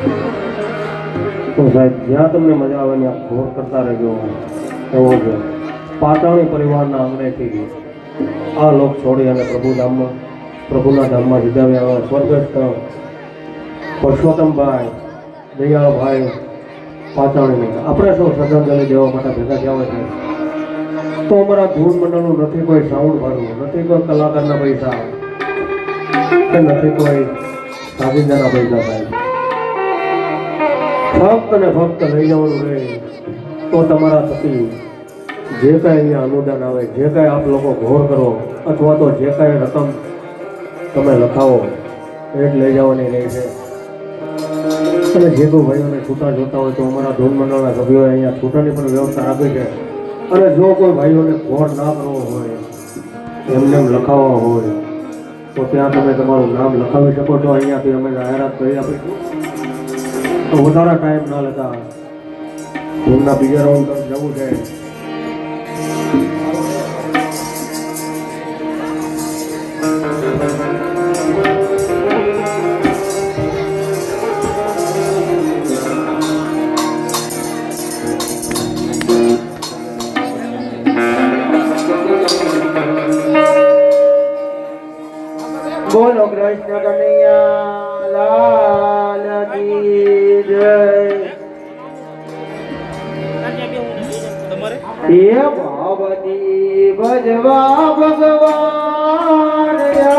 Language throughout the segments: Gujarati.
તો સાહેબ, જ્યાં તમને મજા આવે આપ ઘોર કરતા રહેજો. એવો છે. પાટણી પરિવારના આંગણેથી આ લોક છોડી અને પ્રભુ ધામમાં, પ્રભુના ધામમાં જીધાવ્યા આવે સ્વર્ગસ્થ પરસોત્તમભાઈ, દયાળભાઈ પાટણીને. આપણે સૌ શ્રદ્ધાંજલિ દેવા માટે ભેગા થયા છે તો અમારા ધૂળ મંડળનું નથી કોઈ સાઉન્ડ ભરવું, નથી કોઈ કલાકારના પૈસા, કે નથી કોઈ સાબિંદાના પૈસા, સાહેબ. ફક્ત ને ફક્ત લઈ જવાનું રહે, તો તમારા થકી જે કાંઈ અહીંયા અનુદાન આવે, જે કાંઈ આપ લોકો ઘોર કરો, અથવા તો જે કાંઈ રકમ તમે લખાવો, એ જ લઈ જવાની રહેશે અને જે કોઈ ભાઈઓને છૂટા જોતા હોય તો અમારા ધૂન મંડળના સભ્યોએ અહીંયા છૂટાની પણ વ્યવસ્થા આપી છે. અને જો કોઈ ભાઈઓને ઘોર ના કરવો હોય, એમને એમ લખાવવા હોય, તો ત્યાં તમે તમારું નામ લખાવી શકો છો. અહીંયાથી અમે જાહેરાત કરી આપીશું. તો વધારે ટાઈમ ના લેતા ફોનના બીજા રાઉન્ડ તરફ જવું છે. બોલો કૃષ્ણ કનૈયા લાલ કી જય. હે ભાવતી ભજવા ભગવાન ભગવાન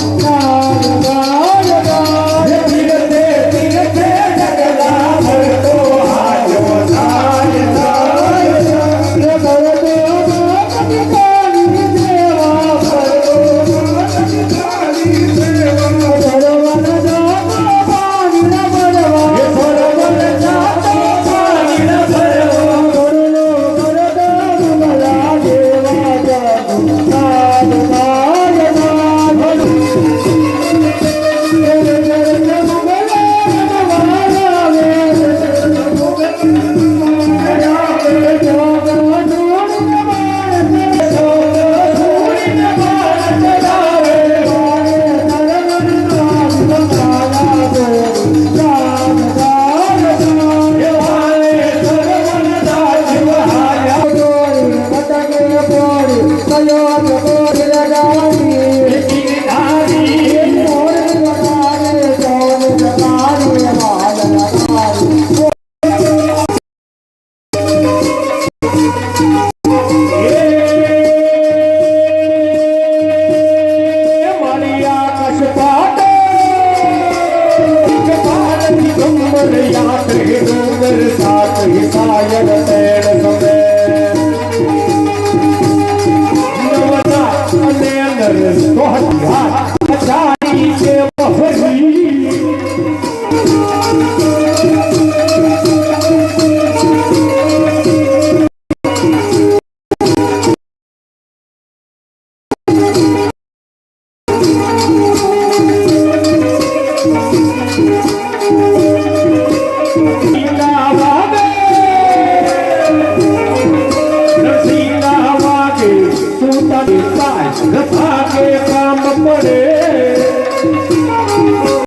Thank साथ ही साथ ही सायन से